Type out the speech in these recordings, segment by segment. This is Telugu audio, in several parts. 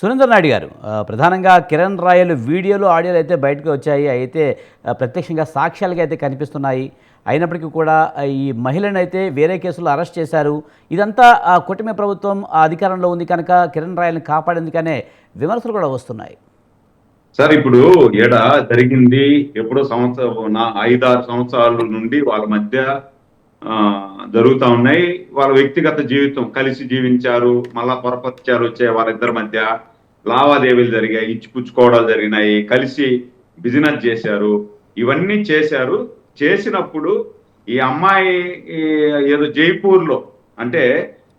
సురేంద్ర నాయుడు గారు ప్రధానంగా కిరణ్ రాయలు వీడియోలు ఆడియోలు అయితే బయటకు వచ్చాయి. అయితే ప్రత్యక్షంగా సాక్ష్యాలుగా అయితే కనిపిస్తున్నాయి. అయినప్పటికీ కూడా ఈ మహిళను అయితే వేరే కేసులో అరెస్ట్ చేశారు. ఇదంతా ఆ కూటమి ప్రభుత్వం ఆ అధికారంలో ఉంది కనుక కిరణ్ రాయల్ని కాపాడేందుకనే విమర్శలు కూడా వస్తున్నాయి. సార్ ఇప్పుడు ఏడ జరిగింది? ఎప్పుడో సంవత్సరం ఐదారు సంవత్సరాల నుండి వాళ్ళ మధ్య జరుగుతూ ఉన్నాయి. వాళ్ళ వ్యక్తిగత జీవితం కలిసి జీవించారు మళ్ళా పొరపచ్చారు వచ్చే వాళ్ళిద్దరి మధ్య లావాదేవీలు జరిగాయి ఇచ్చిపుచ్చుకోవడాలు జరిగినాయి కలిసి బిజినెస్ చేశారు. ఇవన్నీ చేశారు. చేసినప్పుడు ఈ అమ్మాయి ఏదో జైపూర్లో అంటే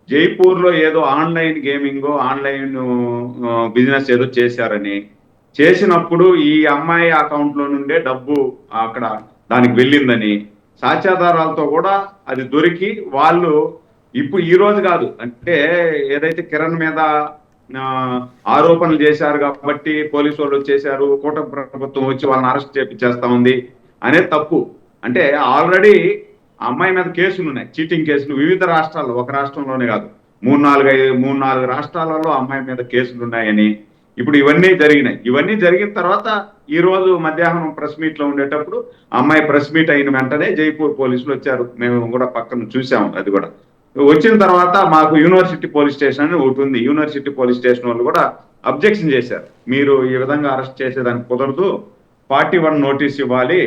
జైపూర్లో ఏదో ఆన్లైన్ గేమింగ్ ఆన్లైన్ బిజినెస్ ఏదో చేశారని చేసినప్పుడు ఈ అమ్మాయి అకౌంట్లో నుండే డబ్బు అక్కడ దానికి వెళ్ళిందని సాక్ష్యాధారాలతో కూడా అది దొరికి వాళ్ళు ఇప్పుడు ఈ రోజు కాదు. అంటే ఏదైతే కిరణ్ మీద ఆరోపణలు చేశారు కాబట్టి పోలీసు వాళ్ళు చేశారు కూటమి ప్రభుత్వం వచ్చి వాళ్ళని అరెస్ట్ చేపించేస్తా ఉంది అనేది తప్పు. అంటే ఆల్రెడీ అమ్మాయి మీద కేసులు ఉన్నాయి. చీటింగ్ కేసులు వివిధ రాష్ట్రాల్లో ఒక రాష్ట్రంలోనే కాదు. మూడు నాలుగు ఐదు మూడు నాలుగు రాష్ట్రాలలో అమ్మాయి మీద కేసులు ఉన్నాయని ఇప్పుడు ఇవన్నీ జరిగినాయి. ఇవన్నీ జరిగిన తర్వాత ఈ రోజు మధ్యాహ్నం ప్రెస్ మీట్లో ఉండేటప్పుడు అమ్మాయి ప్రెస్ మీట్ అయిన వెంటనే జైపూర్ పోలీసులు వచ్చారు. మేము కూడా పక్కన చూసాము అది కూడా. వచ్చిన తర్వాత మాకు యూనివర్సిటీ పోలీస్ స్టేషన్ అని ఒకటి ఉంది. యూనివర్సిటీ పోలీస్ స్టేషన్ వాళ్ళు కూడా అబ్జెక్షన్ చేశారు. మీరు ఈ విధంగా అరెస్ట్ చేసేదానికి కుదరదు. ఫార్టీ వన్ నోటీస్ ఇవ్వాలి.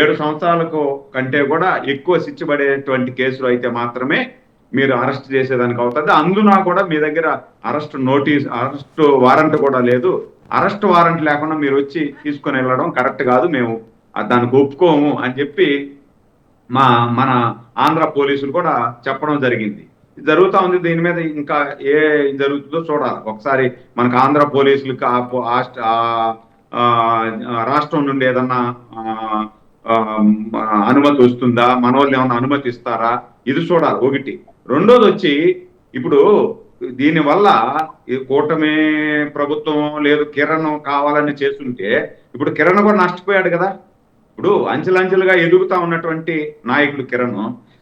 ఏడు సంవత్సరాలకు కంటే కూడా ఎక్కువ శిక్ష పడేటువంటి కేసులు అయితే మాత్రమే మీరు అరెస్ట్ చేసేదానికి అవుతుంది. అందున కూడా మీ దగ్గర అరెస్ట్ నోటీస్ అరెస్ట్ వారెంట్ కూడా లేదు. అరెస్ట్ వారెంట్ లేకుండా మీరు వచ్చి తీసుకొని వెళ్ళడం కరెక్ట్ కాదు. మేము దానికి ఒప్పుకోము అని చెప్పి మా మన ఆంధ్ర పోలీసులు కూడా చెప్పడం జరిగింది. ఇది ఉంది. దీని మీద ఇంకా ఏ జరుగుతుందో చూడాలి. ఒకసారి మనకు ఆంధ్ర పోలీసులకు ఆ ఆ రాష్ట్రం నుండి ఏదన్నా అనుమతి వస్తుందా? మన వాళ్ళు ఏమన్నా అనుమతి ఇస్తారా? ఇది చూడాలి. ఒకటి. రెండోది వచ్చి ఇప్పుడు దీని వల్ల ఈ కూటమి ప్రభుత్వం లేదు కిరణ్ కావాలని చేస్తుంటే ఇప్పుడు కిరణ్ కూడా నష్టపోయాడు కదా. ఇప్పుడు అంచెలంచెలుగా ఎదుగుతా ఉన్నటువంటి నాయకుడు కిరణ్.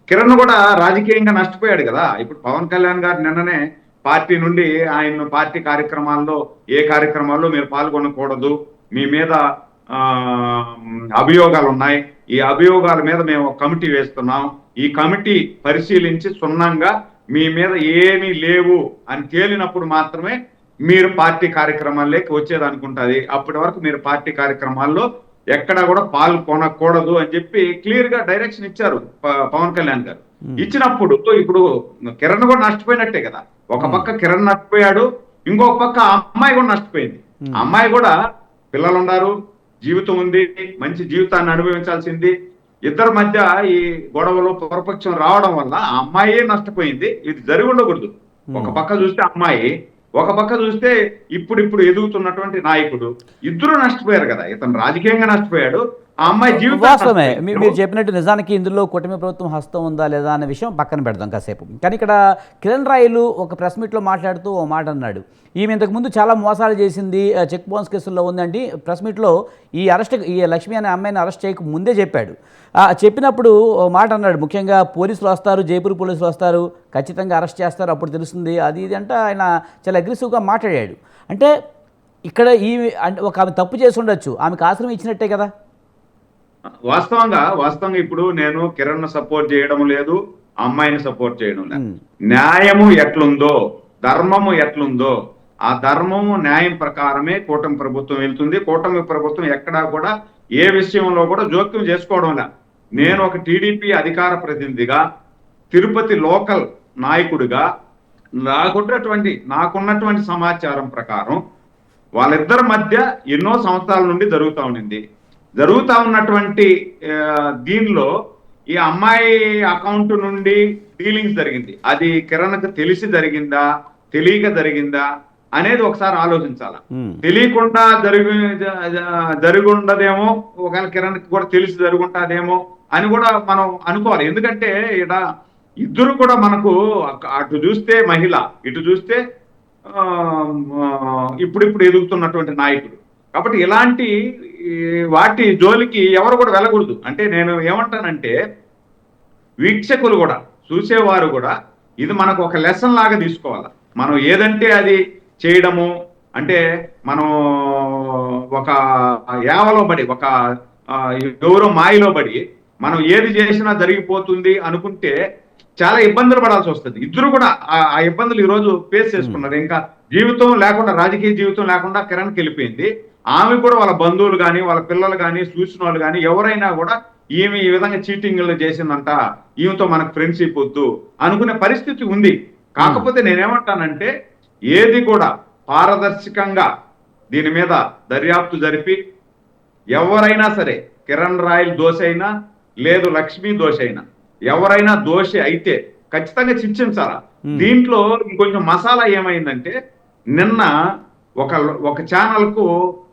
కిరణ్ కూడా రాజకీయంగా నష్టపోయాడు కదా. ఇప్పుడు పవన్ కళ్యాణ్ గారు నిన్ననే పార్టీ నుండి ఆయన పార్టీ కార్యక్రమాల్లో ఏ కార్యక్రమాల్లో మీరు పాల్గొనకూడదు. మీ మీద ఆ, అభియోగాలు ఉన్నాయి ఈ అభియోగాల మీద మేము కమిటీ వేస్తున్నాం. ఈ కమిటీ పరిశీలించి సున్నంగా మీ మీద ఏమీ లేవు అని తేలినప్పుడు మాత్రమే మీరు పార్టీ కార్యక్రమాల్లోకి వచ్చేది అనుకుంటుంది అప్పటి వరకు మీరు పార్టీ కార్యక్రమాల్లో ఎక్కడా కూడా పాల్గొనకూడదు అని చెప్పి క్లియర్గా డైరెక్షన్ ఇచ్చారు పవన్ కళ్యాణ్ గారు. ఇచ్చినప్పుడు ఇప్పుడు కిరణ్ కూడా నష్టపోయినట్టే కదా. ఒక పక్క కిరణ్ నష్టపోయాడు ఇంకొక పక్క అమ్మాయి కూడా నష్టపోయింది. అమ్మాయి కూడా పిల్లలు ఉన్నారు జీవితం ఉంది మంచి జీవితాన్ని అనుభవించాల్సింది. ఇద్దరి మధ్య ఈ గొడవలు పొరపక్షం రావడం వల్ల ఆ అమ్మాయే నష్టపోయింది. ఇది జరిగి ఉండకూడదు. ఒక పక్క చూస్తే అమ్మాయి ఒక పక్క చూస్తే ఇప్పుడు ఇప్పుడు ఎదుగుతున్నటువంటి నాయకుడు. ఇద్దరు నష్టపోయారు కదా. ఇతను రాజకీయంగా నష్టపోయాడు. అమ్మాయి జీవితం వాస్తవమే మీరు చెప్పినట్టు నిజానికి ఇందులో కూటమి ప్రభుత్వం హస్తం ఉందా లేదా అనే విషయం పక్కన పెడదాం కాసేపు. కానీ ఇక్కడ కిరణ్ రాయలు ఒక ప్రెస్ మీట్లో మాట్లాడుతూ ఓ మాట అన్నాడు. ఈమె ఇంతకు ముందు చాలా మోసాలు చేసింది చెక్ బౌన్స్ కేసుల్లో ఉందండి ప్రెస్ మీట్లో ఈ అరెస్ట్ ఈ లక్ష్మి అనే అమ్మాయిని అరెస్ట్ చేయక ముందే చెప్పాడు. ఆ, చెప్పినప్పుడు ఓ మాట అన్నాడు. ముఖ్యంగా పోలీసులు వస్తారు జైపూర్ పోలీసులు వస్తారు ఖచ్చితంగా అరెస్ట్ చేస్తారు అప్పుడు తెలుస్తుంది. అది ఇది అంటే ఆయన చాలా అగ్రెసివ్గా మాట్లాడాడు. అంటే ఇక్కడ ఈ అంటే ఒక ఆమె తప్పు చేసి ఉండొచ్చు. ఆమెకు ఆశ్రమం ఇచ్చినట్టే కదా. వాస్తవంగా వాస్తవంగా ఇప్పుడు నేను కిరణ్ సపోర్ట్ చేయడం లేదు అమ్మాయిని సపోర్ట్ చేయడం లేదు. న్యాయము ఎట్లుందో ధర్మము ఎట్లుందో ఆ ధర్మము న్యాయం ప్రకారమే కూటమి ప్రభుత్వం వెళ్తుంది. కూటమి ప్రభుత్వం ఎక్కడా కూడా ఏ విషయంలో కూడా జోక్యం చేసుకోవడం లే నేను ఒక టీడీపీ అధికార ప్రతినిధిగా తిరుపతి లోకల్ నాయకుడిగా నాకున్నటువంటి నాకున్నటువంటి సమాచారం ప్రకారం వాళ్ళిద్దరి మధ్య ఎన్నో సంవత్సరాల నుండి జరుగుతూ ఉండింది. జరుగుతూ ఉన్నటువంటి దీనిలో ఈ అమ్మాయి అకౌంట్ నుండి డీలింగ్స్ జరిగింది. అది కిరణ్కి తెలిసి జరిగిందా తెలియక జరిగిందా అనేది ఒకసారి ఆలోచించాల. తెలియకుండా జరిగి జరిగి ఉండదేమో ఒకవేళ కిరణ్ కూడా తెలిసి జరుగుంటాదేమో అని కూడా మనం అనుకోవాలి. ఎందుకంటే ఇక్కడ ఇద్దరు కూడా మనకు అటు చూస్తే మహిళ ఇటు చూస్తే ఇప్పుడిప్పుడు ఎదుగుతున్నటువంటి నాయకుడు. కాబట్టి ఇలాంటి వాటి జోలికి ఎవరు కూడా వెళ్ళకూడదు. అంటే నేను ఏమంటానంటే వీక్షకులు కూడా చూసేవారు కూడా ఇది మనకు ఒక లెసన్ లాగా తీసుకోవాలి. మనం ఏదంటే అది చేయడము అంటే మనం ఒక యావలో పడి ఒక ఎవరో మాయలో పడి మనం ఏది చేసినా జరిగిపోతుంది అనుకుంటే చాలా ఇబ్బందులు పడాల్సి వస్తుంది. ఇద్దరు కూడా ఆ- ఇబ్బందులు ఈ రోజు ఫేస్ చేసుకున్నారు ఇంకా జీవితం లేకుండా రాజకీయ జీవితం లేకుండా కిరణ్కి వెళ్ళిపోయింది. ఆమె కూడా వాళ్ళ బంధువులు కానీ వాళ్ళ పిల్లలు కానీ చూసిన వాళ్ళు కానీ ఎవరైనా కూడా ఈమె ఈ విధంగా చీటింగ్లు చేసిందంట ఈమెతో మనకు ఫ్రెండ్షిప్ వద్దు అనుకునే పరిస్థితి ఉంది కాకపోతే నేనేమంటానంటే ఏది కూడా పారదర్శకంగా దీని మీద దర్యాప్తు జరిపి ఎవరైనా సరే కిరణ్ రాయల్ దోష అయినా లేదు లక్ష్మీ దోష అయినా ఎవరైనా దోషి అయితే ఖచ్చితంగా శిక్షించాలా. దీంట్లో ఇంకొంచెం మసాలా ఏమైందంటే నిన్న ఒక ఒక ఛానల్కు ఆ,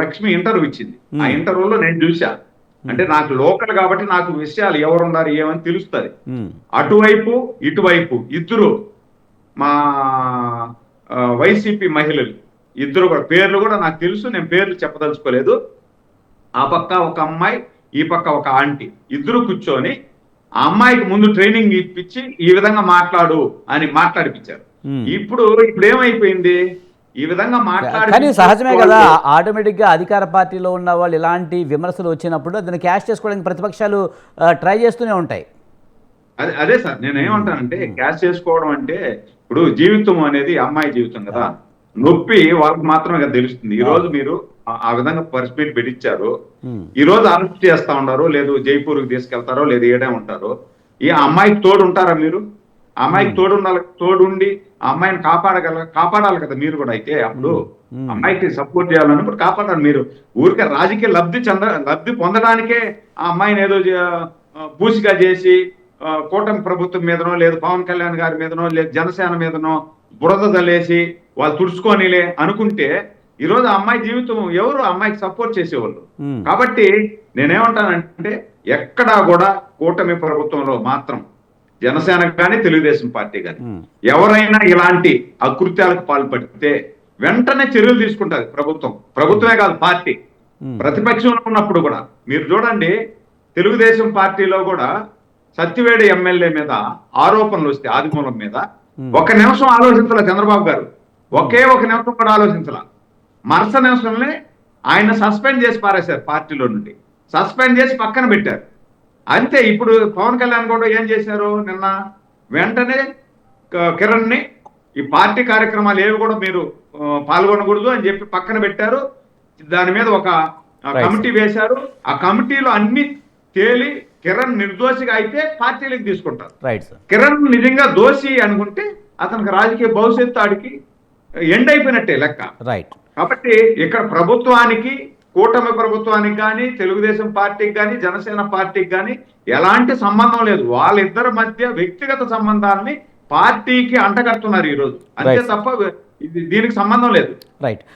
లక్ష్మి ఇంటర్వ్యూ ఇచ్చింది. ఆ. ఇంటర్వ్యూలో నేను చూసా అంటే నాకు లోకల్ కాబట్టి నాకు విషయాలు ఎవరున్నారు ఏమని తెలుస్తుంది. అటువైపు ఇటువైపు ఇద్దరు మా వైసీపీ మహిళలు. ఇద్దరు కూడా పేర్లు కూడా నాకు తెలుసు నేను పేర్లు చెప్పదలుచుకోలేదు. ఆ పక్క ఒక అమ్మాయి ఈ పక్క ఒక ఆంటీ. ఇద్దరు కూర్చొని ఆ అమ్మాయికి ముందు ట్రైనింగ్ ఇప్పించి ఈ విధంగా మాట్లాడు అని మాట్లాడిపించారు. ఇప్పుడు ఇప్పుడు ఏమైపోయింది? ఈ విధంగా మాట్లాడి కానీ సహజమే కదా ఆటోమేటిక్గా అధికార పార్టీలో ఉన్న వాళ్ళు ఇలాంటి విమర్శలు వచ్చినప్పుడు దాన్ని క్యాష్ చేసుకోవడానికి ప్రతిపక్షాలు ట్రై చేస్తూనే ఉంటాయి. అదే అదే సార్ నేను ఏమంటానంటే క్యాష్ చేసుకోవడం అంటే ఇప్పుడు జీవితం అనేది అమ్మాయి జీవితం కదా. నొప్పి వాళ్ళకి మాత్రమే కదా తెలుస్తుంది. ఈ రోజు మీరు ఆ- విధంగా ప్రెస్ మీట్ పెట్టించారు ఈ రోజు అరెస్ట్ చేస్తా ఉన్నారు లేదు జైపూర్కి తీసుకెళ్తారో లేదు ఏడే ఉంటారో ఈ అమ్మాయికి తోడు ఉంటారా మీరు? అమ్మాయికి తోడు ఉండాలి తోడుండి ఆ అమ్మాయిని కాపాడగల కాపాడాలి కదా మీరు కూడా అయితే అప్పుడు. అమ్మాయికి సపోర్ట్ చేయాలన్నప్పుడు కాపాడాలి మీరు. ఊరికే రాజకీయ లబ్ధి చెంద లబ్ధి పొందడానికే ఆ అమ్మాయిని ఏదో బూసిగా చేసి కూటమి ప్రభుత్వం మీదనో లేదు పవన్ కళ్యాణ్ గారి మీదనో లేదు జనసేన మీదనో బురద తల్లేసి వాళ్ళు తుడుచుకోనిలే అనుకుంటే ఈ రోజు ఆ అమ్మాయి జీవితం ఎవరు అమ్మాయికి సపోర్ట్ చేసేవాళ్ళు? కాబట్టి నేనేమంటానంటే ఎక్కడా కూడా కూటమి ప్రభుత్వంలో మాత్రం జనసేన కానీ తెలుగుదేశం పార్టీ కానీ ఎవరైనా ఇలాంటి అకృత్యాలకు పాల్పడితే వెంటనే చర్యలు తీసుకుంటారు ప్రభుత్వం. ప్రభుత్వమే కాదు పార్టీ. ప్రతిపక్షంలో ఉన్నప్పుడు కూడా. మీరు చూడండి తెలుగుదేశం పార్టీలో కూడా సత్యవేడి ఎమ్మెల్యే మీద ఆరోపణలు వస్తే ఆదిమూలం మీద. ఒక నిమిషం ఆలోచించాల చంద్రబాబు గారు. ఒకే ఒక నిమిషం కూడా ఆలోచించాల. మరుస నిమిషంలో ఆయన సస్పెండ్ చేసి పారేశారు పార్టీలో నుండి. సస్పెండ్ చేసి పక్కన పెట్టారు. అంతే ఇప్పుడు పవన్ కళ్యాణ్ కూడా ఏం చేశారు నిన్న? వెంటనే కిరణ్ని ఈ పార్టీ కార్యక్రమాలు ఏవి కూడా మీరు పాల్గొనకూడదు అని చెప్పి పక్కన పెట్టారు. దాని మీద ఒక. కమిటీ వేశారు. ఆ కమిటీలో అన్ని తేలి కిరణ్ నిర్దోషిగా అయితే పార్టీలకు తీసుకుంటారు. కిరణ్ నిజంగా దోషి అనుకుంటే అతనికి రాజకీయ భవిష్యత్తు ఆడికి ఎండ్ అయిపోయినట్టే లెక్క. రైట్ కాబట్టి ఇక్కడ ప్రభుత్వానికి కూటమి ప్రభుత్వానికి కానీ తెలుగుదేశం పార్టీకి కానీ జనసేన పార్టీకి కానీ ఎలాంటి సంబంధం లేదు. వాళ్ళిద్దరి మధ్య వ్యక్తిగత సంబంధాలని పార్టీకి అంటగడుతున్నారు ఈ రోజు అంతే. తప్ప ఇది దీనికి సంబంధం లేదు. రైట్